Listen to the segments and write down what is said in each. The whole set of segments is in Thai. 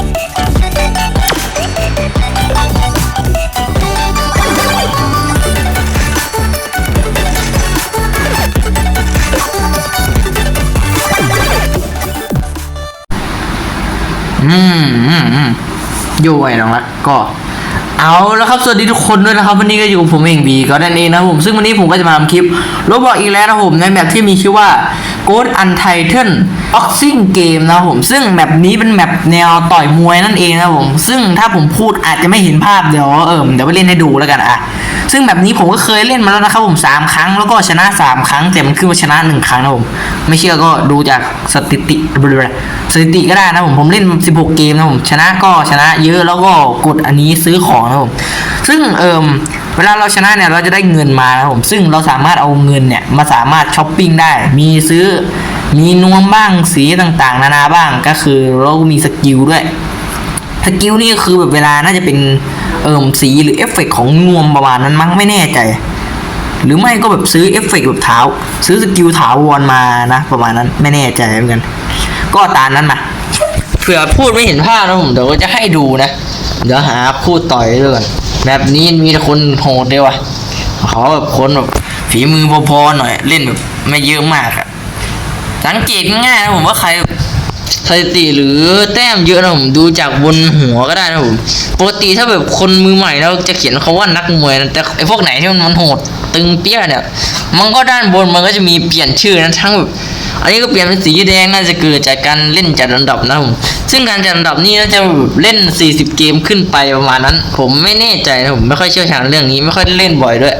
อืมอืมอืมอยู่ไว้น้องรักก็ เอาแล้วครับ สวัสดีทุกคนด้วยนะครับ วันนี้ก็อยู่กับผมเองบีก็นั่นเองนะผมซึ่งวันนี้ผมก็จะมาทำคลิปรบบอกอีกแล้วนะผมในแบบที่มีชื่อว่า Ghost Untitled Boxing Game นะผม ซึ่งแบบนี้เป็นแบบแนวต่อยมวยนั่นเองนะผม ซึ่งถ้าผมพูดอาจจะไม่เห็นภาพเดี๋ยวเออเดี๋ยวไปเล่นให้ดูแล้วกันอะ ซึ่งแบบนี้ผมก็เคยเล่นมาแล้วนะครับผมสามครั้งแล้วก็ชนะสามครั้ง แต่มันขึ้นมาชนะหนึ่งครั้งนะผม ไม่เชื่อก็ดูจากสถิติสถิติก็ได้นะผม ผมเล่น 16 เกมนะผม ชนะก็ชนะเยอะแล้วก็กดอันนี้ซื้อของนะผม ซึ่งเอิม เวลาเราชนะเนี่ยเราจะได้เงินมานะผมซึ่งเราสามารถเอาเงินเนี่ยมาสามารถช้อปปิ้งได้ มีซื้อมีนวมบ้างสีต่างๆ นานาบ้างก็คือเรามีสกิลด้วยสกิลนี่คือแบบเวลาน่าจะเป็นเอิมสีหรือเอฟเฟกต์ของนวมประมาณนั้นมั้งไม่แน่ใจ หรือไม่ก็แบบซื้อเอฟเฟกต์แบบเท้า ซื้อสกิลถาวรมานะประมาณนั้นไม่แน่ใจเหมือนกันก็ตามนั้นมาเผื่อพูดไม่เห็นภาพนะผมเดี๋ยวจะให้ดูนะ เดี๋ยวหาคู่ต่อยด้วยกัน แบบนี้มีแต่คนโหดเดียวอะขอแบบคนแบบฝีมือพอๆหน่อย เล่นแบบไม่เยอะมากอะสังเกตง่ายนะผมว่าใครสถิติหรือแต้มเยอะนะผมดูจากบนหัวก็ได้นะผมปกติถ้าแบบคนมือใหม่เราจะเขียนเขาว่านักมวยนะแต่ไอพวกไหนที่มันมันโหดตึงเปี้ยเนี่ย มันก็ด้านบนมันก็จะมีเปลี่ยนชื่อนะทั้งแบบอันนี้ก็เปลี่ยนเป็นสีแดงน่าจะเกิดจากการเล่นจัดอันดับนะผม ซึ่งการจัดอันดับนี่น่าจะเล่น 40 เกมขึ้นไปประมาณนั้น ผมไม่แน่ใจนะผมไม่ค่อยเชี่ยวชาญเรื่องนี้ไม่ค่อยเล่นบ่อยด้วย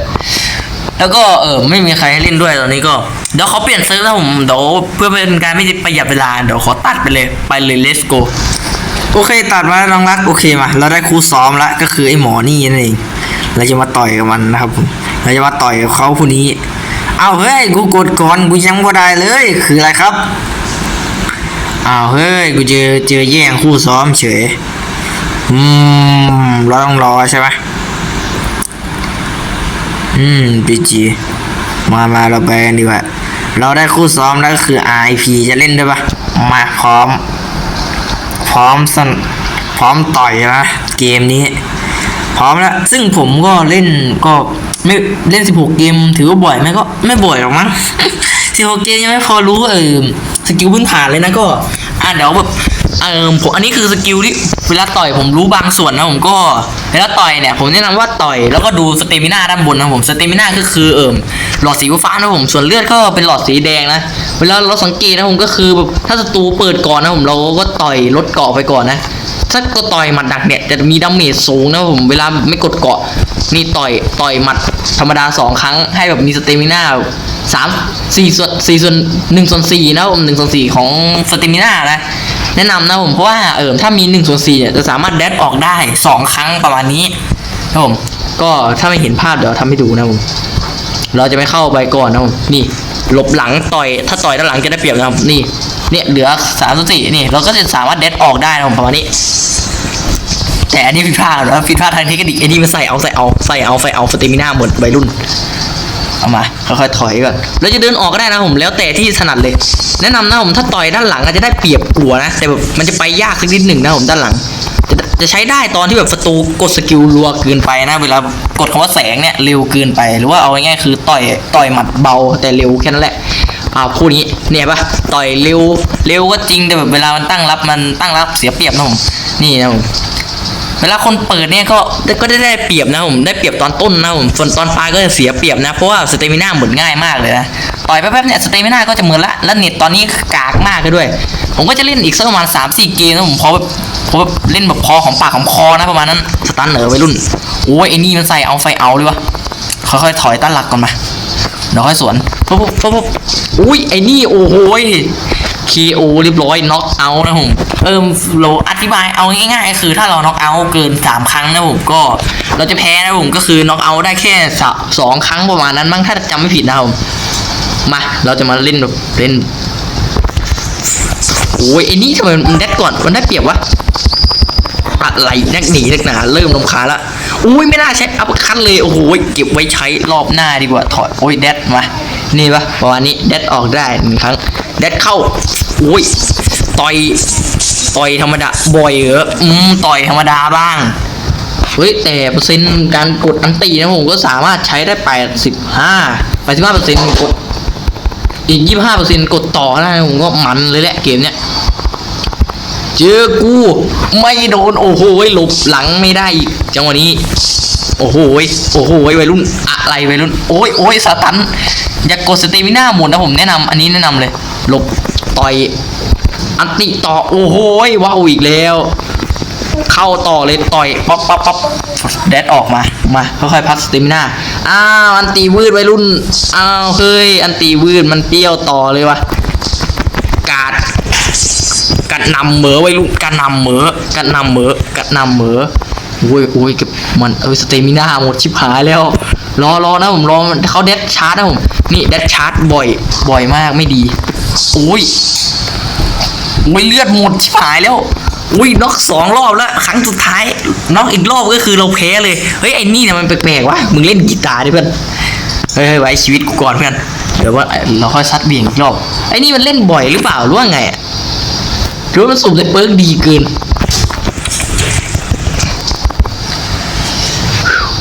แล้วก็เออไม่มีใครให้เล่นด้วยตอนนี้ก็เดี๋ยวเขาเปลี่ยนเซิร์ฟแล้วผมเดี๋ยวเพื่อเป็นการไม่ประหยัดเวลาเดี๋ยวขอตัดไปเลยไปเลย let's go โอเคตัดมาล้วน้องรักโอเคมาเราได้ครูซ้อมละก็คือไอ้หมอนี่นั่นเองเราจะมาต่อยกับมันนะครับผมเราจะมาต่อยกับเขาผู้นี้ เอาเฮ้ยกูกดก่อนกูยังบ่ได้เลย คืออะไรครับ อ้าวเฮ้ยกูเจอเจอแย่งคู่ซ้อมเฉย อืมเราต้องรอใช่ไหมอืมพีจีมามาเราไปกันดีกว่า เราได้คู่ซ้อมแล้วก็คือ RIP จะเล่นด้วยปะมาพร้อม พร้อมสนพร้อมต่อยนะเกมนี้ พร้อมแล้ว ซึ่งผมก็เล่นก็ไม่เล่น 16 เกม ถือว่าบ่อยไหมก็ไม่บ่อยหรอกมั้ง16 เกมยังไม่พอรู้เออ กิลพื้นฐานเลยนะก็ อะเดี๋ยวแบบเออผมอันนี้คือสกิลที่เวลาต่อยผมรู้บางส่วนนะผมก็เวลาต่อยเนี่ยผมแนะนำว่าต่อยแล้วก็ดูสเตมิน่าด้านบนนะผมสเตมิน่าก็คือเอิมหลอดสีฟ้านะผมส่วนเลือดก็เป็นหลอดสีแดงนะเวลาเราสังเกตนะผมก็คือแบบถ้าศัตรูเปิดก่อนนะผมเราก็ต่อยลดเกาะไปก่อนนะ ถ้าก็ต่อยหมัดหนักเนี่ยจะมีดาเมจสูงนะผมเวลาไม่กดเกาะนี่ต่อยต่อยหมัดธรรมดาสองครั้งให้แบบมีสเตมิน่าสามสี่ส่วนสี่ส่วนหนึ่งส่วนสี่นะผมหนึ่งส่วนสี่ของสเตมิน่านะแนะนำนะผมเพราะว่าเออถ้ามีหนึ่งส่วนสี่เนี่ยจะสามารถแดดออกได้สองครั้งประมาณนี้นะผมก็ถ้าไม่เห็นภาพเดี๋ยวทำให้ดูนะผมเราจะไม่เข้าไปก่อนนะผมนี่ หลบหลังต่อย ถ้าต่อยด้านหลังจะได้เปรียบนะครับ นี่ เนี่ยเหลือสามส่วนสี่นี่ เราก็จะสามารถเด็ดออกได้นะผมประมาณนี้ แต่อันนี้ผิดพลาดนะผิดพลาดทางเทคนิคไอ้นี่มันใส่เอาใส่เอาใส่เอาใส่เอาสเตมิน่าหมดวัยรุ่นเอามาค่อยๆถอยก่อนแล้วจะเดินออกก็ได้นะผมแล้วแต่ที่ถนัดเลย แนะนำนะผมถ้าต่อยด้านหลังอาจจะได้เปรียบกลัวนะแต่แบบมันจะไปยากสักนิดหนึ่งนะผมด้านหลัง จะใช้ได้ตอนที่แบบศัตรูกดสกิลรัวเกินไปนะ เวลากดคำว่าแสงเนี่ยเร็วเกินไป หรือว่าเอาง่ายๆคือต่อยต่อยหมัดเบาแต่เร็วแค่นั้นแหละอ่าคู่นี้เนี่ยปะต่อยเร็วเร็วก็จริงแต่แบบเวลามันตั้งรับมันตั้งรับเสียเปรียบนะผมนี่นะผมเวลาคนเปิดเนี่ยก็ก็ได้ได้เปรียบนะผมได้เปรียบตอนต้นนะผมส่วนตอนปลายก็จะเสียเปรียบนะเพราะว่าสเตมิน่าหมดง่ายมากเลยนะต่อยแป๊บๆเนี่ยสเตมิน่าก็จะหมดละแล้วเน็ตตอนนี้กากมากเลยด้วย ผมก็จะเล่นอีกสักประมาณ3 4เกมนะผมพอแบบพอแบบเล่นแบบพอของปากของคอนะประมาณนั้นสตันเหนือวัยรุ่นโอ้ยไอ้นี่มันใส่เอาไฟเอาเลยวะค่อยๆถอยตั้งหลักก่อนมาเดี๋ยวค่อยสวนปุ๊บปุ๊บปุ๊บปุ๊บอุ้ยไอ้นี่โอ้โหย KO เรียบร้อยน็อกเอานะผมเอิ่มเราอธิบายเอาง่ายๆ คือถ้าเราน็อกเอาเกิน 3 ครั้งนะผมก็เราจะแพ้นะผมก็คือน็อกเอาได้แค่สองครั้งประมาณนั้นมั้งถ้าจำไม่ผิดนะครับผมมาเราจะมาเล่นแบบเล่น โอ้ยไอ้นี่ทำไมมันแดดก่อนมันได้เปรียบวะอะไรนักหนีนักหนาเริ่มลำคาละอุ้ยไม่น่าใช้อัปคันเลยโอ้โหเก็บไว้ใช้รอบหน้าดีกว่าถอยโอ้ยแดดมานี่ปะประมาณนี้แดดออกได้หนึ่งครั้งแดดเข้าอุ้ยต่อยต่อยธรรมดาบ่อยเหรออืมต่อยธรรมดาบ้างเฮ้ยแต่เปอร์เซ็นต์การกดอันตีนะผมก็สามารถใช้ได้แปดสิบห้าแปดสิบห้าเปอร์เซ็นต์กดอีกยี่สิบห้าเปอร์เซ็นต์กดต่อได้ผมก็มันเลยแหละเกมเนี้ย เจอกูไม่โดนโอ้โหหลบหลังไม่ได้อีกจังหวะนี้ โอ้โหโอ้โหวัยรุ่นอะไรวัยรุ่นโอ้ยโอ้ยสตันอย่ากดสเตมิน่าหมดนะผมแนะนำอันนี้แนะนำเลย หลบต่อยอันติต่อโอ้โหว้าวอีกแล้ว เข้าต่อเลยต่อยป๊อปป๊อปป๊อปแดดออกมามาค่อยๆพักสเตมิน่าอ้าวอันตีวืดวัยรุ่นอ้าวเฮ้ยอันตีวืดมันเปรี้ยวต่อเลยวะ กัดนำเหมอไว้ลูกกัดนำเหมอกัดนำเหมอกัดนำเหมอโอ้ยโอ้ยเก็บมันเออสเตมิน่าหมดชิบหายแล้ว รอรอนะผมรอเขาเด็ดชาร์จนะผมนี่เด็ดชาร์จบ่อย บ่อยมากไม่ดีโอ้ยอุ้ยเลือดหมดชิบหายแล้วอุ้ยน็อกสองรอบแล้ว ครั้งสุดท้ายน็อกอีกรอบก็คือเราแพ้เลยเฮ้ยไอ้นี่เนี่ยมันแปลกๆวะมึงเล่นกีตาร์ดิเพื่อนเฮ้ยเฮ้ยไว้ชีวิตกูก่อนเพื่อนเดี๋ยวว่าเราค่อยซัดเบี่ยงอีกรอบไอ้นี่มันเล่นบ่อยหรือเปล่าหรือว่าไงอะ หรือว่ามันสุ่มแต่เปิร์กดีเกิน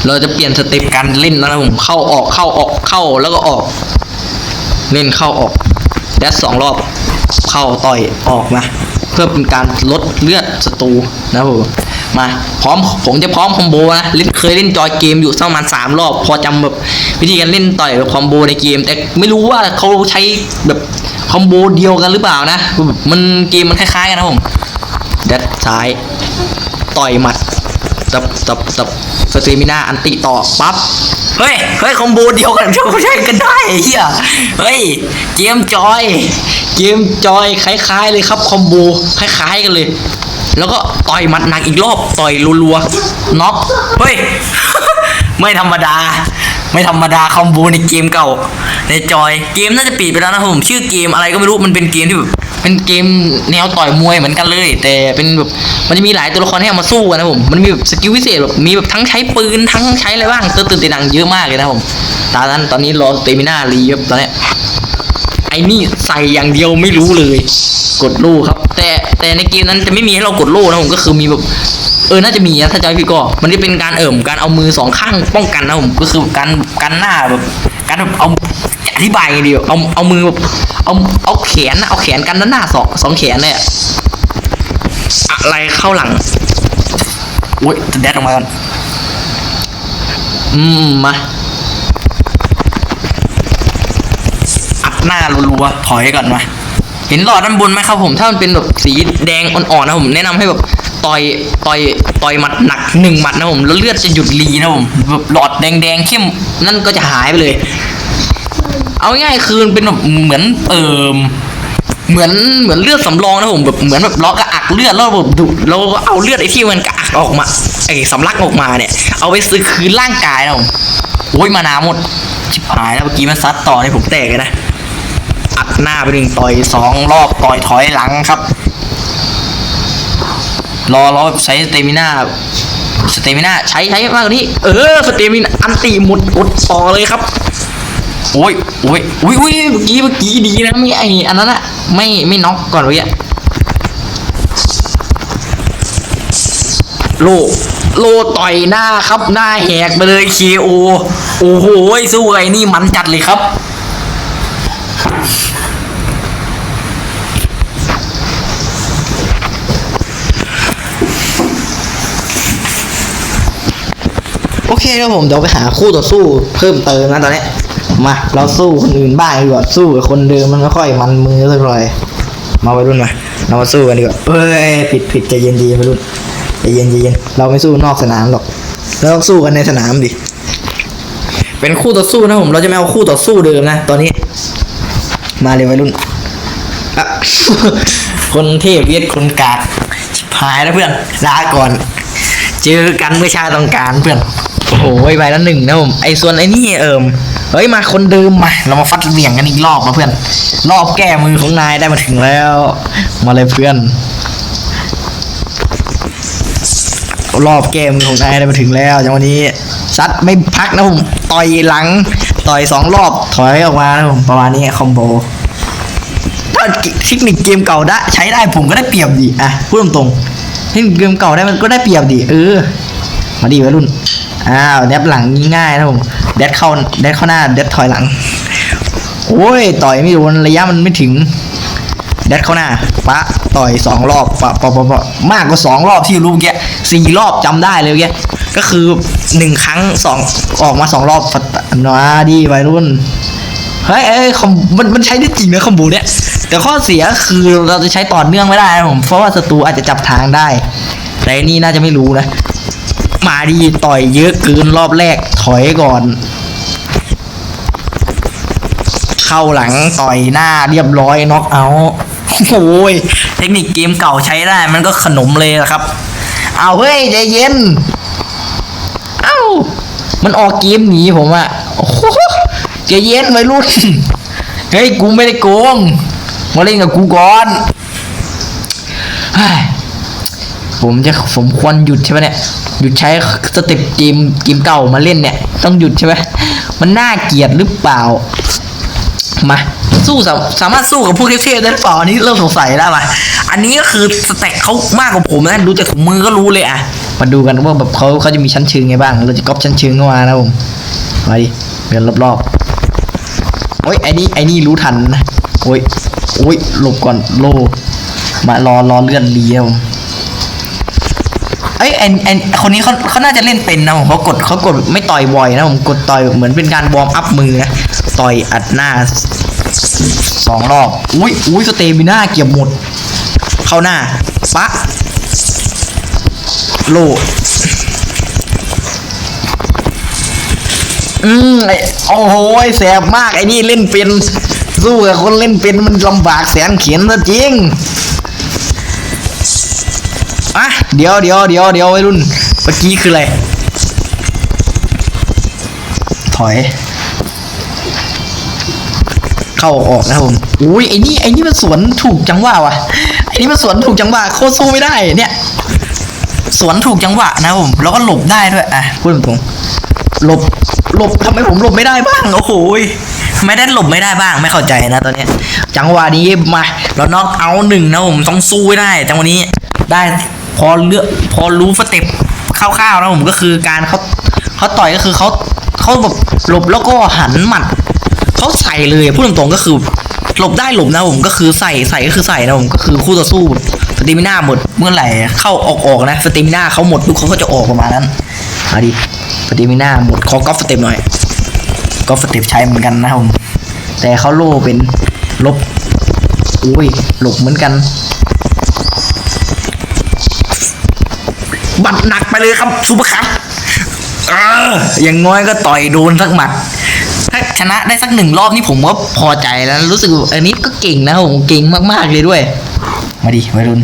เราจะเปลี่ยนสเต็ปการเล่นแล้วนะผมเข้าออกเข้าออกเข้าแล้วก็ออก เล่นเข้าออกแดสสองรอบเข้าต่อยออกมาเพื่อเป็นการลดเลือดศัตรูนะครับผม มาพร้อมผมจะพร้อมคอมโบนะเล่นเคยเล่นจอยเกมอยู่สักประมาณสามรอบ พอจำแบบวิธีการเล่นต่อยแบบคอมโบในเกม แต่ไม่รู้ว่าเขาใช้แบบคอมโบเดียวกันหรือเปล่านะมันเกมมันคล้ายๆกันนะผมแดดซ้ายต่อยหมัดตับตับตับสเตมินาอันติต่อปั๊บเฮ้ยเฮ้ยคอมโบเดียวกันใช้กันได้ไอ้เฮียเฮ้ยเกมจอย เกมจอยคล้ายๆเลยครับคอมโบคล้ายๆกันเลย แล้วก็ต่อยมัดหนักอีกรอบต่อยรัวๆน็อกเฮ้ย ไม่ธรรมดา ไม่ธรรมดาคอมโบในเกมเก่า ในจอยเกมน่าจะปิดไปแล้วนะผมชื่อเกมอะไรก็ไม่รู้มันเป็นเกมที่แบบเป็นเกมแนวต่อยมวยเหมือนกันเลย แต่เป็นแบบมันจะมีหลายตัวละครให้เอามาสู้กันนะผมมันมีแบบสกิลพิเศษแบบมีแบบทั้งใช้ปืนทั้งใช้อะไรบ้างตื่นตื่นตีนังเยอะมากเลยนะผมตอนนั้นตอนนี้รอเตมิน่ารีครับตอนเนี้ย ไอ้นี่ใส่อย่างเดียวไม่รู้เลย กดลูกครับ แต่แต่ในเกมนั้นจะไม่มีให้เรากดลูกนะผมก็คือมีแบบเออน่าจะมีนะถ้าจำไม่ผิดก็มันจะเป็นการเอิ่มการเอามือสองข้างป้องกันนะผมก็คือการการหน้าแบบการแบบเอาอธิบายไงดียวเอาเอามือแบบเอาเอาแขนนะเอาแขนกันด้านหน้าสองสองแขนเลยอะอะไรเข้าหลังโอ้ยจะแดดออกมาก่อนอืมมา อัด หน้ารัวๆถอยก่อนมาเห็นหลอดด้านบนไหมครับผมถ้ามันเป็นแบบสีแดงอ่อนๆนะผมแนะนำให้แบบต่อยต่อยต่อยหมัดหนักหนึ่งหมัดนะผมแล้วเลือดจะหยุดรีนะผมแบบหลอดแดงๆเข้มนั่นก็จะหายไปเลย เอาง่ายคือมันเป็นแบบเหมือนเอิมเหมือนเหมือนเลือดสำรองนะผมแบบเหมือนแบบเรากกระอักเลือดแล้วแบบดูเราก็เอาเลือดไอ้ที่มันกระอักออกมาไอ้สำลักออกมาเนี่ย เอาไปซื้อคืนร่างกายนะผมโอ้ยมานาหมดชิบหายแล้วเมื่อกี้มันซัดต่อในผมแตกเลยนะ อัดหน้าไปหนึ่งต่อยสองรอบต่อยถอยหลังครับ รอรอใช้สเตมิน่าสเตมิน่าใช้ใช้มากกว่านี้ เออสเตมิน่าอันตีหมดกดต่อเลยครับโอ้ยโอ้ยโอ้ยโอ้ยเมื่อกี้เมื่อกี้ดีนะไม่ไออันนั้นอะไม่ไม่น็อกก่อนเว้ยโลโลต่อยหน้าครับหน้าแหกไปเลยเคโอโอ้โหสู้ไอ้นี่มันจัดเลยครับ เคครับผมเดี๋ยวไปหาคู่ต่อสู้เพิ่มเติมนะตอนนี้มาเราสู้คนอื่นบ้างดีกว่าสู้กับคนเดิมมันไม่ค่อยมันมือเท่าไหร่มาไปรุ่นมาเรามาสู้กันดีกว่าเอ้ยผิดผิดใจเย็นดีไปรุ่นใจเย็นใจเย็นเราไม่สู้นอกสนามหรอกเราต้องสู้กันในสนามดิเป็นคู่ต่อสู้นะผมเราจะไม่เอาคู่ต่อสู้เดิมนะ ตอนนี้ มาเลยวัยรุ่นอะคนเทพเวียดคนกากหายแล้วเพื่อนลาก่อน เจอกันเมื่อชาติต้องการเพื่อน โอ้โหไปแล้วหนึ่งนะผมไอ้ส่วนไอ้นี่เอิมเฮ้ยมาคนเดิมมาเรามาฟัดเหวี่ยงกันอีกรอบมาเพื่อน รอบแก้มือของนายได้มาถึงแล้ว มาเลยเพื่อน รอบแก้มือของนายได้มาถึงแล้วจังวันนี้ซัดไม่พักนะผมต่อยหลังต่อยสองรอบถอยออกมานะผมประมาณนี้คอมโบถ้าเทคนิคเกมเก่าได้ใช้ได้ผมก็ได้เปรียบดิอะพูดตรงๆเทคนิคเกมเก่าได้มันก็ได้เปรียบดิเออมาดีวัยรุ่น อ้าวแดบหลังง่ายนะผมแดดเข้าแดดเข้าหน้าแดดถอยหลัง โอ้ยต่อยไม่โดนระยะมันไม่ถึงแดดเข้าหน้าปะต่อยสองรอบปะปะปะปะมากกว่าสองรอบที่รู้เมื่อกี้สี่รอบจำได้เลยเมื่อกี้ก็คือหนึ่งครั้งสองออกมาสองรอบฟัดนะดีวัยรุ่นเฮ้ยเอ้ยคอมมันมันใช้ได้จริงนะคอมโบเนี้ยแต่ข้อเสียคือเราจะใช้ต่อเนื่องไม่ได้นะผมเพราะว่าศัตรูอาจจะจับทางได้ แต่นี่น่าจะไม่รู้นะ มาดีต่อยเยอะเกินรอบแรกถอยก่อน เข้าหลังต่อยหน้าเรียบร้อยน็อกเอาโอ้ยเทคนิคเกมเก่าใช้ได้มันก็ขนมเลยละครับ เอาเฮ้ยใจเย็น เอ้า มันออกเกมหนีผมอะโอ้โหใจเย็นไว้รุ่นเฮ้ยกูไม่ได้โกง มาเล่นกับกูก่อนเฮ้ย ผมจะผมควรหยุดใช่ไหมเนี่ยหยุดใช้สเต็ปเกมเกมเก่ามาเล่นเนี่ย ต้องหยุดใช่ไหมมันน่าเกลียดหรือเปล่ามาสู้สามารถสู้กับพวกเทพได้หรือเปล่าอันนี้เริ่มสงสัยแล้วป่ะอันนี้ก็คือสเต็กเขามากกว่าผมนะดูจากถุงมือก็รู้เลยอะมาดูกันว่าแบบเขาเขาจะมีชั้นเชิงไงบ้าง เราจะก๊อปชั้นเชิงเข้ามานะผมมาดิเดินรอบๆโอ้ยไอ้นี่ไอ้นี่รู้ทันนะโอ้ยโอ้ยหลบก่อนโลมารอรอเลื่อนเลี้ยว เอ้ยไอ้ไอ้คนนี้เขาเขาน่าจะเล่นเป็นนะผมเขากดเขากดไม่ต่อยบ่อยนะผมกดต่อยเหมือนเป็นการวอร์มอัพมือนะต่อยอัดหน้าสองรอบอุ้ยอุ้ยสเตมิน่าเก็บหมด เข้าหน้าปะโลอืมไอโอ้โหแสบมากไอ้นี่เล่นเป็นสู้กับคนเล่นเป็นมันลำบากแสนเขียนซะจริง อะเดี๋ยวเดี๋ยวเดี๋ยวเดี๋ยวไว้รุ่นเมื่อกี้คืออะไร ถอย เข้าออกนะครับผมอุ้ยไอ้นี่ไอ้นี่มันสวนถูกจังหวะว่ะไอ้นี่มันสวนถูกจังหวะโคตรสู้ไม่ได้เนี่ยสวนถูกจังหวะนะผมแล้วก็หลบได้ด้วยอะพูดตรงหลบหลบทำไมผมหลบไม่ได้บ้างโอ้โหยทำไมได้หลบไม่ได้บ้างไม่เข้าใจนะตอนเนี้ยจังหวะนี้มาเราน็อกเอาหนึ่งนะผมต้องสู้ให้ได้จังหวะนี้ได้ พอเลือกพอรู้สเต็ปคร่าวๆนะผมก็คือการเขาเขาต่อยก็คือเขาเขาแบบหลบแล้วก็หันหมัดเขาใส่เลยพูดตรงๆก็คือหลบได้หลบนะผมก็คือใส่ใส่ก็คือใส่นะผมก็คือคู่ต่อสู้สติมิน่าหมดเมื่อไหร่เข้าออกออกนะสติมิน่าเขาหมดปุ๊บเขาก็จะออกประมาณนั้นมาดิสติมิน่าหมดขอกอล์ฟสเต็ปหน่อยกอล์ฟสเต็ปใช้เหมือนกันนะผมแต่เขาโล่เป็นลบอุ้ยหลบเหมือนกัน บัดหนักไปเลยครับซูเปอร์คัพเอออย่างน้อยก็ต่อยโดนสักหมัด ถ้าชนะได้สักหนึ่งรอบนี่ผมก็พอใจแล้ว รู้สึกว่าอันนี้ก็เก่งนะผมเก่งมากๆเลยด้วย มาดิวัยรุ่น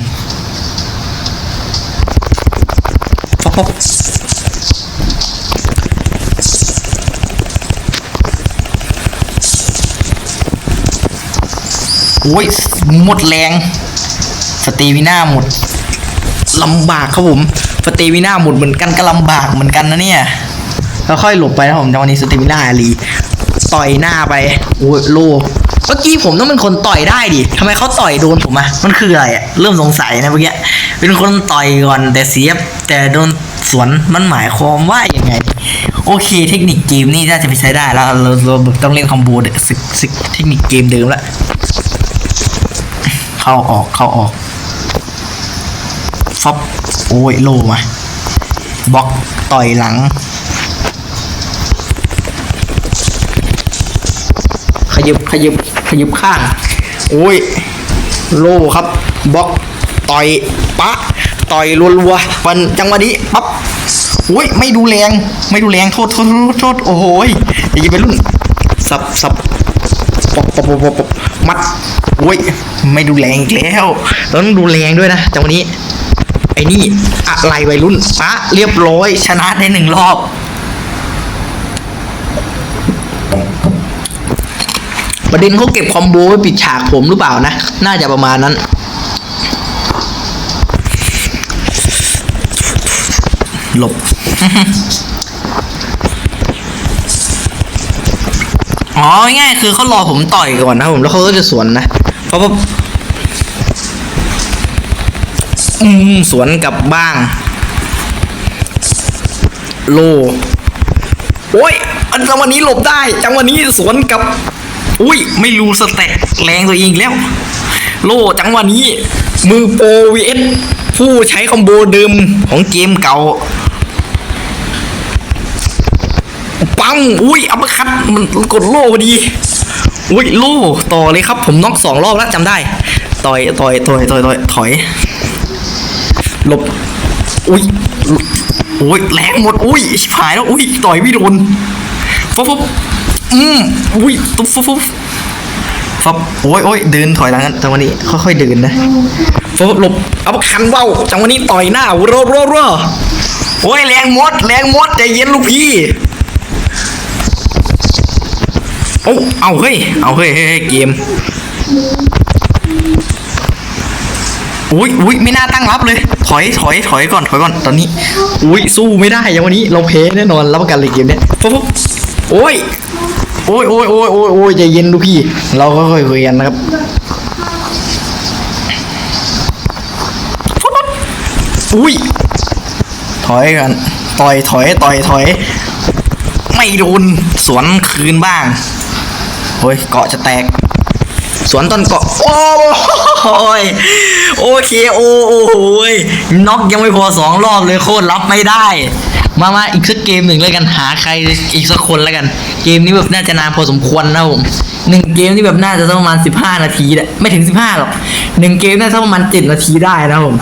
ฟบฟบโอ้ยหมดแรง สตรีวิน่าหมดลำบากครับผม สเตมิน่าหมดเหมือนกันก็ลำบากเหมือนกันนะเนี่ยค่อยๆหลบไปนะผมจังหวะนี้สเตมิน่าลีต่อยหน้าไปโอ้โลเมื่อกี้ผมต้องเป็นคนต่อยได้ดิทำไมเขาต่อยโดนผมอะมันคืออะไรอะเริ่มสงสัยนะเมื่อกี้ เป็นคนต่อยก่อนแต่เสียบแต่โดนสวนมันหมายความว่าอยังไง โอเค เทคนิคเกมนี่น่าจะไปใช้ได้แล้วเราเราต้องเล่นคอมโบเดสึกสึกเทคนิคเกมเดิมละ เข้าออกเข้าออกฟับ โอ้ยโลมาบล็อกต่อยหลัง ขยับขยับขยับข้างโอ้ยโลครับบล็อกต่อยปะต่อยรัวๆมันจังหวะนี้ปั๊บอุ้ยไม่ดูแรง ไม่ดูแรงโทษโทษโทษโทษโอ้โหยอย่าจะไปรุ่นสับสับปบปบปบปบปบมัดโอ้ยไม่ดูแรงอีกแล้วต้องดูแรงด้วยนะจังหวะนี้ ไอ้นี่ อะไรวัยรุ่นปะเรียบร้อย ชนะได้หนึ่งรอบ ประเด็นเขาเก็บคอมโบไว้ปิดฉากผมหรือเปล่านะ น่าจะประมาณนั้นหลบ อ๋อ ง่ายคือเขารอผมต่อยก่อนนะผม แล้วเขาก็จะสวนนะ เพราะว่า อืมสวนกับบ้าง โล โอ้ย อันจังหวะนี้หลบได้ จังหวะนี้สวนกับ อุ้ย ไม่รู้สเต็กแรงตัวเองแล้ว โลจังหวะนี้ มือโปรวีเอสผู้ใช้คอมโบเดิมของเกมเก่าปังอุ้ยอัปเปอร์คัตมันกดโล่พอดี อุ้ยโล่ต่อเลยครับ ผมน็อกสองรอบแล้วจำได้ ต่อยต่อยต่อยต่อยต่อยถอย หลบ อุ้ยโอ้ยแรงหมด อุ้ยชิบหายแล้ว อุ้ย ต่อยไม่โดนฟับฟับอืมอุ้ยตุ๊บฟบฟบฟับโอ้ยโอ้ยเดินถอยหลังกันจังหวะนี้ ค่อยๆเดินนะฟับฟับหลบ เอาคันเบ้าจังหวะนี้ต่อยหน้าโรโรโรโอ้ยแรงหมด แรงหมดใจเย็นลูกพี่โอ้เอาเฮ้ย เอาเฮ้ยเฮ้ยเฮ้ยเกมอุ้ยอุ้ยไม่น่าตั้งรับเลย ถอยถอยถอยก่อนถอยก่อนตอนนี้ อุ้ยสู้ไม่ได้อย่างวันนี้เราเพแน่นอนรับประกันเลยเกมเนี้ยฟุ๊บฟุ๊บโอ้ยโอ้ยโอ้ยโอ้ยโอ้ยโอ้ยใจเย็นดูพี่ เราก็ค่อยคุยกันนะครับฟุ๊บฟุ๊บอุ้ยถอยกันต่อยถอยต่อยถอย ไม่โดนสวนคืนบ้างโอ้ยเกาะจะแตก สวนต้นเกาะโอ้ยโอเคโอ้โหยน็อกยังไม่พอสองรอบเลยโคตรรับไม่ได้ มามาอีกสักเกมหนึ่งแล้วกันหาใครอีกสักคนแล้วกัน เกมนี้แบบน่าจะนานพอสมควรนะผมหนึ่งเกมนี่แบบน่าจะประมาณสิบห้านาทีแหละไม่ถึงสิบห้าหรอกหนึ่งเกมน่าจะประมาณเจ็ดนาทีได้นะผม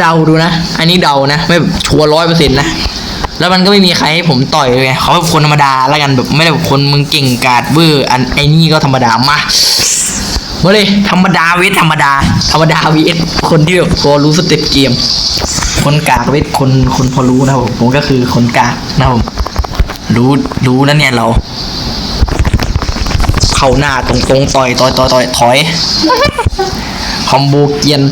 เดาๆดูนะ อันนี้เดานะ ไม่ชัวร้อยเปอร์เซ็นต์นะ แล้วมันก็ไม่มีใครให้ผมต่อยเลยไงเขาเป็นคนธรรมดาแล้วกันแบบไม่ได้แบบคนมึงเก่งกาดเบอร์อันไอ้นี่ก็ธรรมดามามาเลยธรรมดาเวทธรรมดา ธรรมดาวีเอสคนที่แบบพอรู้สเต็ปเกม คนกากเวทคนคนพอรู้นะผมผมก็คือคนกากนะผมรู้รู้แล้วเนี่ยเรา เข้าหน้าตรงๆต่อยต่อยต่อยต่อยถอยคอมโบเกียน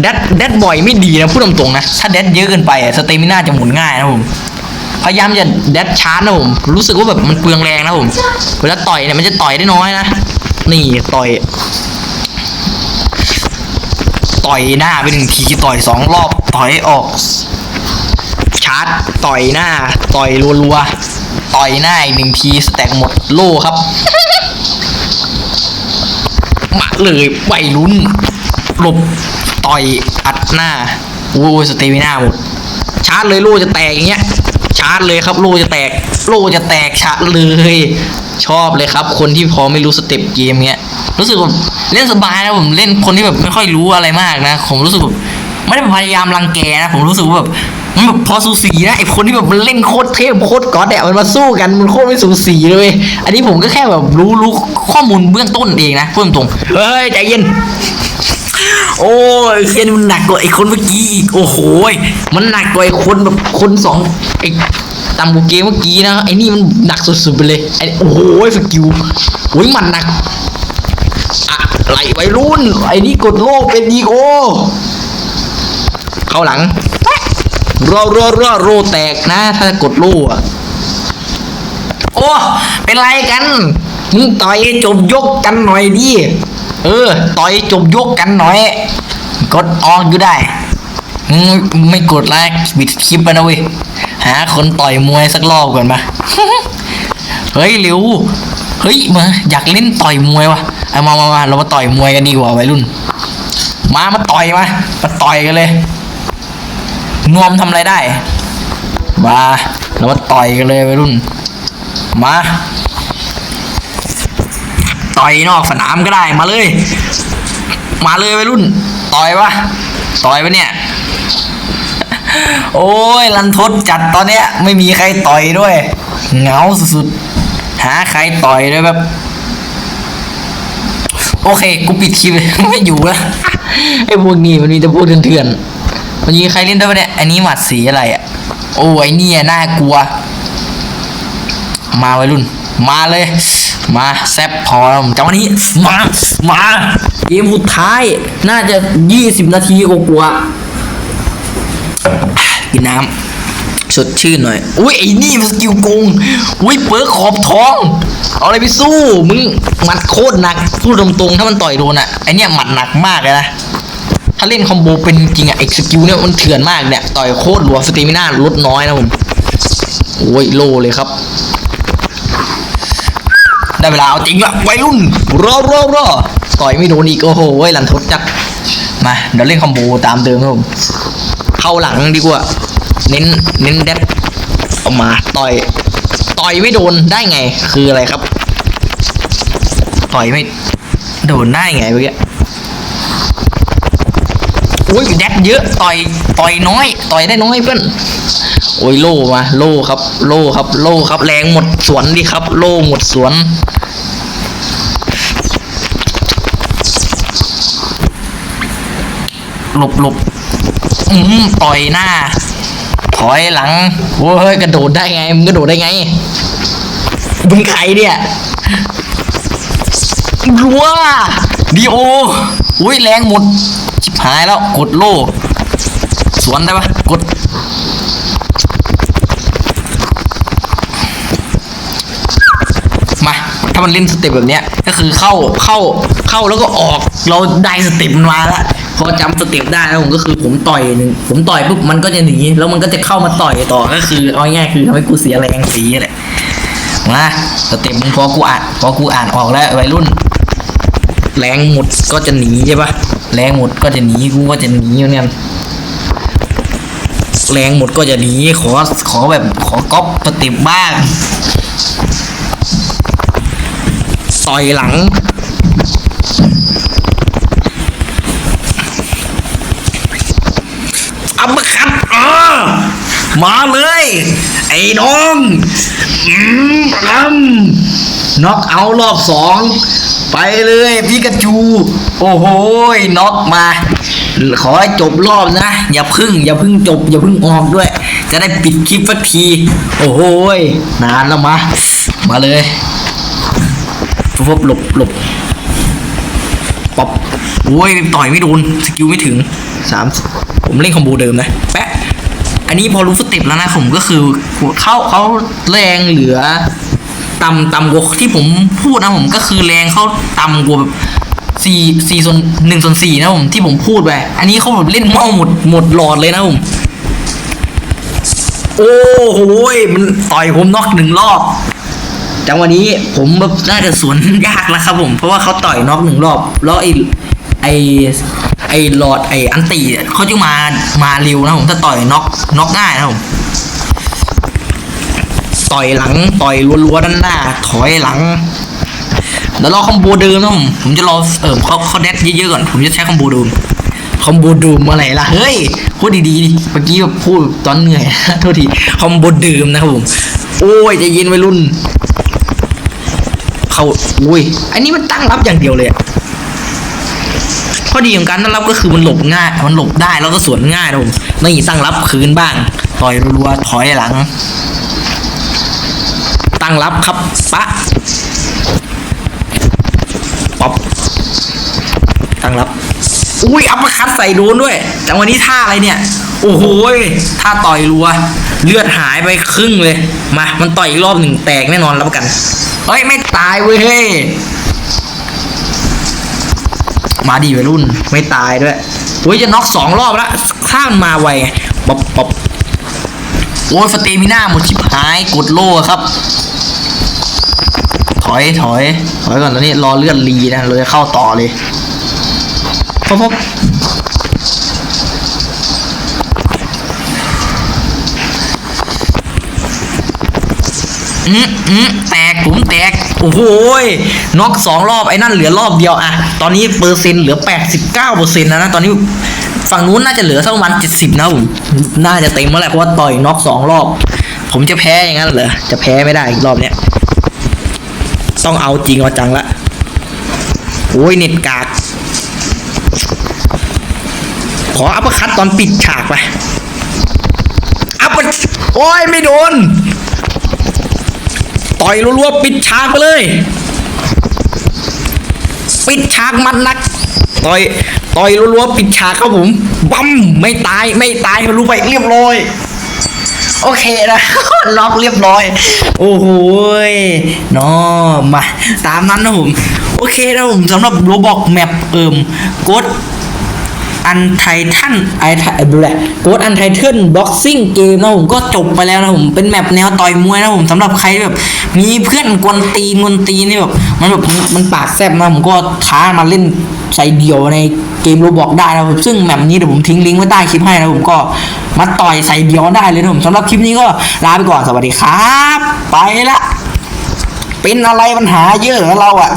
แดดแดดบ่อยไม่ดีนะพูดตรงๆนะ ถ้าแดดเยอะเกินไปอะสเตมิน่าจะหมุนง่ายนะผม พยายามจะแดดช้านะผมรู้สึกว่าแบบมันเปลืองแรงนะผมเวลาต่อยเนี่ยมันจะต่อยได้น้อยนะนี่ต่อย ต่อยหน้าไปหนึ่งทีต่อยสองรอบต่อยออก ชาร์จต่อยหน้า ต่อยรัวๆต่อยหน้าอีกหนึ่งทีสแต็กหมดโล่ครับมาเลยวัยรุ่นหลบต่อยอัดหน้าโอ้ยสเตมิน่าหมดชาร์จเลยโล่จะแตกอย่างเงี้ย ชาร์จเลยครับโลจะแตกโลจะแตกชาร์จเลย ชอบเลยครับ คนที่พอไม่รู้สเต็ปเกมเงี้ยรู้สึกแบบเล่นสบายนะผมเล่นคนที่แบบไม่ค่อยรู้อะไรมากนะผมรู้สึกแบบไม่ได้พยายามรังแกนะผมรู้สึกว่าแบบมันแบบพอสูสีนะไอคนที่แบบมันเล่นโคตรเทพโคตรก๊อตเนี่ยมันมาสู้กันมันโคตรไม่สูสีเลยอันนี้ผมก็แค่แบบรู้รู้ข้อมูลเบื้องต้นเองนะพูดตรงเฮ้ยใจเย็น โอ้ยเคียนมันหนักกว่าไอ้คนเมื่อกี้อีกโอ้โหยมันหนักกว่าไอ้คนแบบคนสองไอ้ตามกูเกมเมื่อกี้นะไอ้นี่มันหนักสุดๆไปเลยไอ้โอ้โหสกิลโอ้ยมันหนักอะไหลไวยรุ่นไอ้นี่กดโลกเป็นดีโอเข้าหลังรอรอรอโรแตกนะ ถ้ากดโลอะโอ้เป็นไรกันมึงต่อยจบยกกันหน่อยดิ เออ ต่อยจบยกกันหน่อย กดออกอยู่ได้ไม่กดไลค์บิดคลิปไปนะเว้ย หาคนต่อยมวยสักรอบก่อนมา เฮ้ยเร็ว เฮ้ยมาอยากเล่นต่อยมวยวะเอามามามาเรามาต่อยมวยกันดีกว่าวัยรุ่น มามาต่อยมา มาต่อยกันเลย นวมทำอะไรได้ มา เรามาต่อยกันเลยวัยรุ่น มา ต่อยนอกสนามก็ได้มาเลย มาเลยวัยรุ่น ต่อยวะต่อยปะเนี่ย โอ้ยลันทดจัดตอนเนี้ย ไม่มีใครต่อยด้วย เหงาสุดๆหาใครต่อยด้วยแบบโอเค กูปิดคลิปไม่อยู่ล้วไอ้พวกนี้มันมีแต่พวกเถื่อนๆมันมีใครเล่นได้ปะเนี่ยอันนี้หมัดสีอะไรอะ โอ้ไอ้เนี่ยน่ากลัว มาวัยรุ่น มาเลย มาแซบพอแล้วจังวะนี้ มา มาเกมสุดท้าย น่าจะยี่สิบนาทีกว่ากินน้ำสดชื่นหน่อย อุ้ยไอ้นี่มันสกิลโกง อุ้ยเปิร์ขอบท้อง เอาอะไรไปสู้ มึงหมัดโคตรหนัก พูดตรงๆ ถ้ามันต่อยโดนอะไอเนี้ยหมัดหนักมากเลยนะ ถ้าเล่นคอมโบเป็นจริงอะไอสกิลเนี่ยมันเถื่อนมากเนี่ย ต่อยโคตรหลวสเตมิน่าลดน้อยนะผม โอ้ยโลเลยครับ ได้เวลาเอาจริงละวัยรุ่นรอรอรอต่อยไม่โดนอีกโอ้โหเว้ยหลันทดจัดมาเดี๋ยวเล่นคอมโบตามเดิมครับผมเข้าหลังดีกว่า เน้นเน้นแดดเอามาต่อย ต่อยไม่โดนได้ไง คืออะไรครับ ต่อยไม่โดนได้ไงเมื่อกี้อุ้ยแดดเยอะต่อยต่อยน้อย ต่อยได้น้อยเพื่อนโอ้ยโล่มาโล่ครับ โล่ครับ โล่ครับ แรงหมดสวนดิครับ โล่หมดสวน หลบหลบอืมต่อยหน้า ถอยหลังโว้ยกระโดดได้ไงมึงกระโดดได้ไงมึงใครเนี่ยรัวดีโออุ้ยแรงหมดชิบหายแล้วกดโล่สวนได้ปะกดมาถ้ามันเล่นสเต็ปแบบเนี้ยก็คือเข้าเข้าเข้าแล้วก็ออกเราได้สเต็ปมันมาแล้ว พอจำสเต็ปได้แล้วผมก็คือผมต่อยหนึ่งผมต่อยปุ๊บมันก็จะหนีแล้วมันก็จะเข้ามาต่อยต่อก็คือเอาง่ายคือทำให้กูเสียแรงสีแหละมาสเต็ปมึงพอกูอ่านพอกูอ่านออกแล้ววัยรุ่น แรงหมดก็จะหนีใช่ปะแรงหมดก็จะหนีกูก็จะหนีอยู่เนี่ยแรงหมดก็จะหนีขอขอแบบขอก๊อปสเต็ปบ้างต่อยหลัง อัปเปอร์คัตอ่า มาเลย ไอ้น้องอืมอืมน็อกเอารอบสองไปเลยพิกาจู โอ้โหน็อกมา ขอให้จบรอบนะ อย่าพึ่ง อย่าพึ่งจบ อย่าพึ่งออกด้วย จะได้ปิดคลิปสักที โอ้โหนานแล้วมา มาเลยฟบหลบหลบป๊อปโอ้ยต่อยไม่โดนสกิลไม่ถึงสามผมเล่นคอมโบเดิมนะ แปะอั นนี้พอรู้สเต็ปแล้วนะผมก็คือเขาเขาแรงเหลือต่ำต่ำกว่าที่ผมพูดนะผมก็คือแรงเขาต่ำกว่าแบบสี่สี่ส่วนหนึ่งส่วนสี่นะผมที่ผมพูดไปอันนี้เขาแบบเล่นเมาหมดหมดหลอดเลยนะผมโอ้โหมันต่อยผมน็อกหนึ่งรอบจังวันนี้ผมแบบน่าจะสวนยากแล้วครับผม เพราะว่าเขาต่อยน็อกหนึ่งรอบ แล้วไอ้ไอ้ไอ้หลอดไอ้อันตีเขาจะมา มาเร็วนะผมถ้าต่อยน็อกน็อกง่ายนะผมต่อยหลังต่อยรัวๆด้านหน้า ถอยหลังแล้วรอคอมโบเดิมนะผมผมจะรอเออเขาเขาแดดเยอะๆก่อนผมจะใช้คอมโบเดิมคอมโบดิมอะไรล่ะ เฮ้ยพูดดีๆดิเมื่อกี้แบบพูดตอนเหนื่อยโทษทีคอมโบเดิมนะครับผม โอ้ยใจะเย็นวัยรุ่น เขาอุ้ย อันนี้มันตั้งรับอย่างเดียวเลยอะ ข้อดีของการตั้งรับก็คือมันหลบง่าย มันหลบได้แล้วก็สวนง่ายนะผมไม่ตั้งรับคืนบ้าง ต่อยรัวๆถอยหลัง ตั้งรับครับปะป๊อปตั้งรับ อุ้ยอัปคัดใส่โดนด้วยแต่วันนี้ท่าอะไรเนี่ยโอ้โหท่าต่อยรัว เลือดหายไปครึ่งเลย มา มันต่อยอีกรอบหนึ่งแตกแน่นอนรับประกัน เฮ้ย ไม่ตายเว้ย มาดีวัยรุ่นไม่ตายด้วยเฮ้ยจะน็อกสองรอบแล้วข้ามมาไวบ๊อปป๊อปโอ้ยสเตมิน่าหมดชิบหายกดโล่ครับ ถอยถอยถอยก่อนตอนนี้รอเลือดรีนะเราจะเข้าต่อเลยพบพบ อืมอืมแตกผมแตก โอ้โหยน็อกสองรอบไอ้นั่นเหลือรอบเดียวอะตอนนี้เปอร์เซ็นต์เหลือแปดสิบเก้าเปอร์เซ็นต์นะนะตอนนี้ฝั่งนู้นน่าจะเหลือสักประมาณเจ็ดสิบนะผมน่าจะเต็มแล้วแหละเพราะว่าต่อยน็อกสองรอบ ผมจะแพ้อย่างนั้นเหรอจะแพ้ไม่ได้อีกรอบเนี้ยต้องเอาจริงเอาจังละโอ้ยเน็ตกากขออัปคัตตอนปิดฉากไปอัปโอ้ยไม่โดน ต่อยรัวๆปิดฉากไปเลย ปิดฉากมันนัก ต่อยต่อยรัวๆปิดฉากครับผมบัมไม่ตายไม่ตายมันรู้ไปเรียบร้อยโอเคนะล็อกเรียบร้อย โอ้โหยนาะมา ตามนั้นนะผม โอเคนะผมสำหรับโรบอกแมปเอิมกด อันไททันไอไทดูแหละกดอันไททันบ็อกซิ่งเกมนะผมก็จบไปแล้วนะผมเป็นแมปแนวต่อยมวยนะผมสำหรับใครแบบมีเพื่อนกวนตีนกวนตีนนี่แบบมันแบบมันปากแซบนะผมก็ท้ามาเล่นใส่เดี่ยวในเกมโรบอกได้นะผมซึ่งแมปนี้เดี๋ยวผมทิ้งลิงก์ไว้ใต้คลิปให้นะผมก็มาต่อยใส่เดี่ยวได้เลยนะผมสำหรับคลิปนี้ก็ลาไปก่อนสวัสดีครับ ไปละเป็นอะไรปัญหาเยอะเราอะ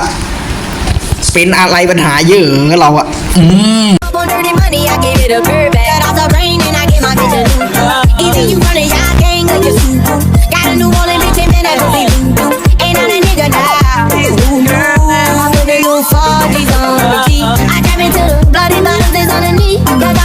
เป็นอะไรปัญหาเยอะเราอะอืม dirty money, I give it a bird back. Cut off the brain and I get my bitch a new car. Either you running y'all gang or you super. Got a new one bitch and then I go be. Ain't on a nigga now. I'm looking for these on the I dive into the bloody bottles, that's on the knee.